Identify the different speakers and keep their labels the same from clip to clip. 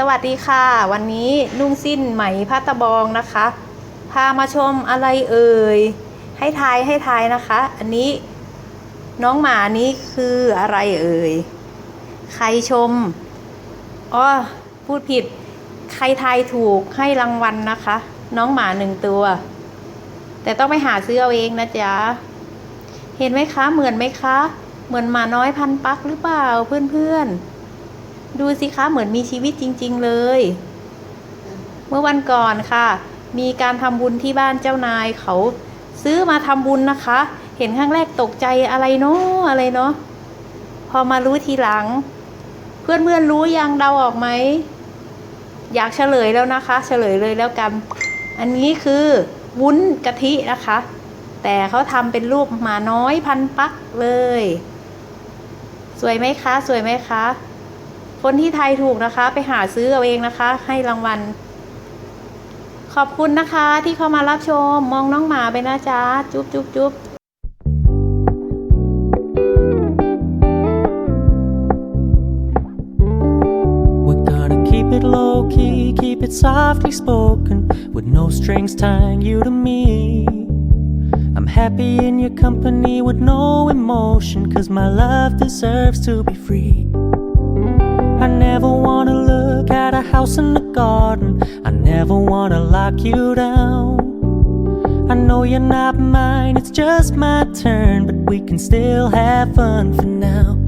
Speaker 1: สวัสดีค่ะ วันนี้นุ่งสิ้นไหมพัตตะบองนะคะ พามาชมอะไรเอ่ย ให้ทายให้ทายนะคะ อันนี้น้องหมานี้คืออะไรเอ่ย ใครชมอ๋อพูดผิด ใครทายถูกให้รางวัลนะคะ น้องหมาหนึ่งตัว แต่ต้องไปหาซื้อเอาเองนะจ๊ะ เห็นไหมคะ เหมือนไหมคะ เหมือนหมาน้อยพันปักหรือเปล่าเพื่อนๆ ดูสิคะเหมือนมีชีวิตจริง ๆ เลย เมื่อวันก่อนค่ะ มีการทำบุญที่บ้านเจ้านายเขาซื้อมาทำบุญนะคะ เห็นครั้งแรกตกใจอะไรเนาะอะไรเนาะพอมารู้ทีหลัง เพื่อนๆรู้ยังเดาออกไหม อยากเฉลยแล้วนะคะ เฉลยเลยแล้วกัน อันนี้คือวุ้นกะทินะคะ แต่เขาทำเป็นรูปหมาน้อยพันปักเลย สวยไหมคะ สวยไหมคะ คนที่ทายถูกนะคะ ไปหาซื้อเอาเองนะคะ ให้รางวัล ขอบคุณนะคะที่เข้ามารับชม มองน้องหมาไปนะจ๊ะ จุ๊บจุ๊บจุ๊บ
Speaker 2: low key, keep it softly spoken, with no strings tying you to me. I'm happy in your company with no emotion, cause my love deserves to be free. I never wanna look at a house in the garden, I never wanna lock you down. I know you're not mine, it's just my turn, but we can still have fun for now.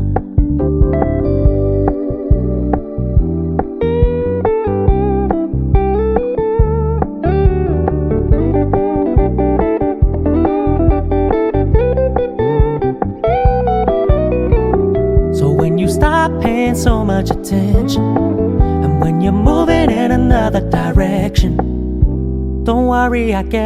Speaker 2: Paying so much attention, and when you're moving in another direction, don't worry, I get it.